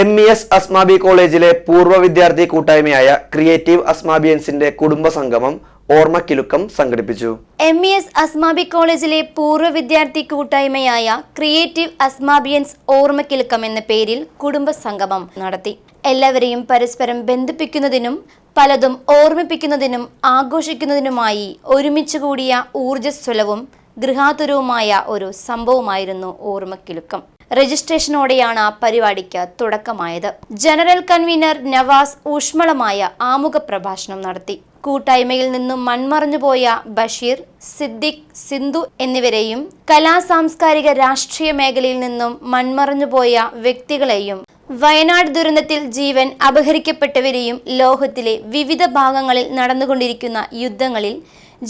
M E S Asmabi കോളേജിലെ പൂർവ വിദ്യാർത്ഥി കൂട്ടായ്മയായ ക്രിയേറ്റീവ് അസ്മാബിയൻസിന്റെ കുടുംബ സംഗമം ഓർമ്മക്കിലുക്കം സംഘടിപ്പിച്ചു. എം ഇ എസ് അസ്മാബി കോളേജിലെ പൂർവ വിദ്യാർത്ഥി കൂട്ടായ്മയായ ക്രിയേറ്റീവ് അസ്മാബിയൻസ് ഓർമ്മക്കിലുക്കം എന്ന പേരിൽ കുടുംബ സംഗമം നടത്തി. എല്ലാവരെയും പരസ്പരം ബന്ധിപ്പിക്കുന്നതിനും പലതും ഓർമ്മിപ്പിക്കുന്നതിനും ആഘോഷിക്കുന്നതിനുമായി ഒരുമിച്ച് കൂടിയ ഊർജസ്വലവും ഗൃഹാതുരവുമായ ഒരു സംഭവമായിരുന്നു ഓർമ്മക്കിലുക്കം. രജിസ്ട്രേഷനോടെയാണ് പരിപാടിക്ക് തുടക്കമായത്. ജനറൽ കൺവീനർ നവാസ് ഊഷ്മളമായ ആമുഖ പ്രഭാഷണം നടത്തി. കൂട്ടായ്മയിൽ നിന്നും മൺമറഞ്ഞുപോയ ബഷീർ സിദ്ദിഖ് സിന്ധു എന്നിവരെയും കലാ സാംസ്കാരിക രാഷ്ട്രീയ മേഖലയിൽ നിന്നും മൺമറഞ്ഞുപോയ വ്യക്തികളെയും വയനാട് ദുരന്തത്തിൽ ജീവൻ അപഹരിക്കപ്പെട്ടവരെയും ലോകത്തിലെ വിവിധ ഭാഗങ്ങളിൽ നടന്നുകൊണ്ടിരിക്കുന്ന യുദ്ധങ്ങളിൽ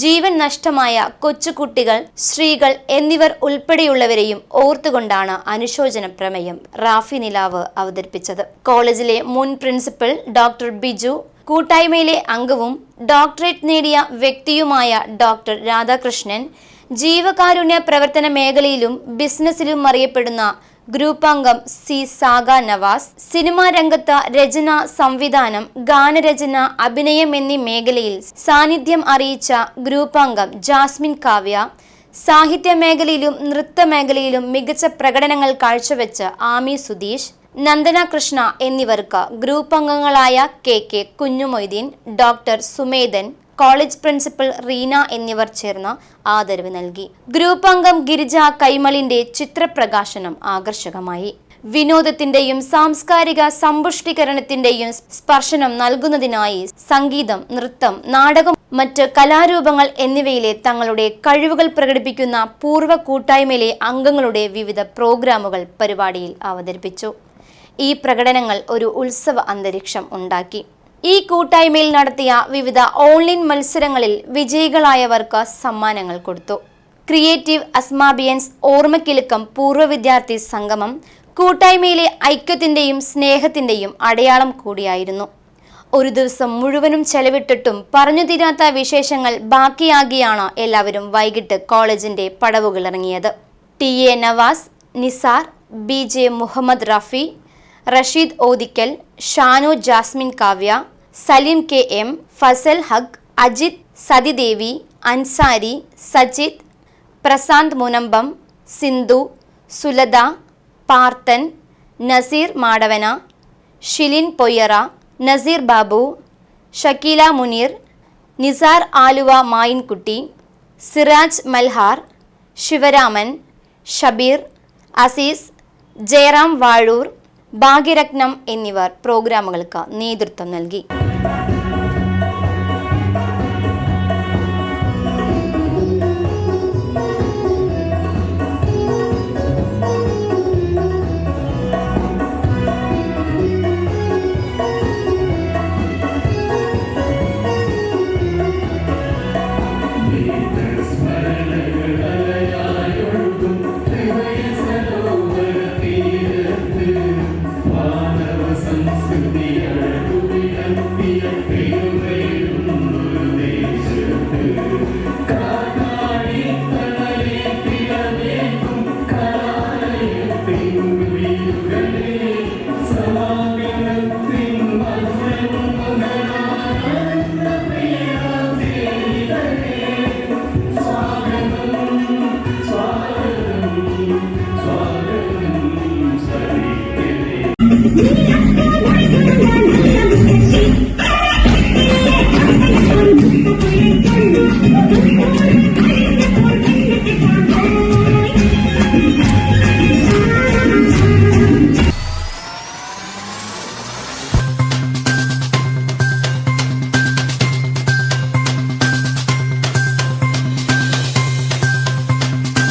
ജീവൻ നഷ്ടമായ കൊച്ചുകുട്ടികൾ സ്ത്രീകൾ എന്നിവർ ഉൾപ്പെടെയുള്ളവരെയും ഓർത്തുകൊണ്ടാണ് അനുശോചന പ്രമേയം റാഫി നിലാവ് അവതരിപ്പിച്ചത്. കോളേജിലെ മുൻ പ്രിൻസിപ്പൽ ഡോക്ടർ ബിജു കൂട്ടായ്മയിലെ അംഗവും ഡോക്ടറേറ്റ് നേടിയ വ്യക്തിയുമായ ഡോക്ടർ രാധാകൃഷ്ണൻ ജീവകാരുണ്യ പ്രവർത്തന മേഖലയിലും ബിസിനസ്സിലും അറിയപ്പെടുന്ന ഗ്രൂപ്പ് അംഗം സി സാഗ നവാസ് സിനിമാ രംഗത്ത് രചന സംവിധാനം ഗാനരചന അഭിനയം എന്നീ മേഖലയിൽ സാന്നിധ്യം അറിയിച്ച ഗ്രൂപ്പ് അംഗം ജാസ്മിൻ കാവ്യ. സാഹിത്യ മേഖലയിലും നൃത്ത മേഖലയിലും മികച്ച പ്രകടനങ്ങൾ കാഴ്ചവെച്ച ആമി സുധീഷ് നന്ദന കൃഷ്ണ എന്നിവർക്ക് ഗ്രൂപ്പ് അംഗങ്ങളായ K K Kunhimoideen doctor Sumedhan college principal Reena എന്നിവർ ചേർന്ന് ആദരവ് നൽകി. ഗ്രൂപ്പ് അംഗം ഗിരിജ കൈമളിന്റെ ചിത്രപ്രകാശനം ആകർഷകമായി. വിനോദത്തിന്റെയും സാംസ്കാരിക സമ്പുഷ്ടീകരണത്തിന്റെയും സ്പർശനം നൽകുന്നതിനായി സംഗീതം നൃത്തം നാടകം മറ്റ് കലാരൂപങ്ങൾ എന്നിവയിലെ തങ്ങളുടെ കഴിവുകൾ പ്രകടിപ്പിക്കുന്ന പൂർവ കൂട്ടായ്മയിലെ അംഗങ്ങളുടെ വിവിധ പ്രോഗ്രാമുകൾ പരിപാടിയിൽ അവതരിപ്പിച്ചു. ഈ പ്രകടനങ്ങൾ ഒരു ഉത്സവ അന്തരീക്ഷം ഉണ്ടാക്കി. ഈ കൂട്ടായ്മയിൽ നടത്തിയ വിവിധ ഓൺലൈൻ മത്സരങ്ങളിൽ വിജയികളായവർക്ക് സമ്മാനങ്ങൾ കൊടുത്തു. ക്രിയേറ്റീവ് അസ്മാബിയൻസ് ഓർമ്മക്കിലുക്കം പൂർവ വിദ്യാർത്ഥി സംഗമം കൂട്ടായ്മയിലെ ഐക്യത്തിന്റെയും സ്നേഹത്തിന്റെയും അടയാളം കൂടിയായിരുന്നു. ഒരു ദിവസം മുഴുവനും ചെലവിട്ടിട്ടും പറഞ്ഞു തീരാത്ത വിശേഷങ്ങൾ ബാക്കിയാകിയാണ് എല്ലാവരും വൈകിട്ട് കോളേജിന്റെ പടവുകളിറങ്ങിയത് T A Navas Nisar B J Muhammad Rafi Rasheed Odikkal Shanu Jasmin Kavya Saleem K M Fazal Haq Ajith Sathidevi Ansari Sajith Prasanth Munambam Sindhu Sulatha Parthan Nazeer Madavana Shilin Poyyara Nazeer Babu Shakeela Muneer Nisar Aluva Mayinkutty Siraj Malhar Sivaraman Shabeer Azeez Jayaram Vazhoor Bhagyaratnam എന്നിവർ പ്രോഗ്രാമുകൾക്ക് നേതൃത്വം നൽകി.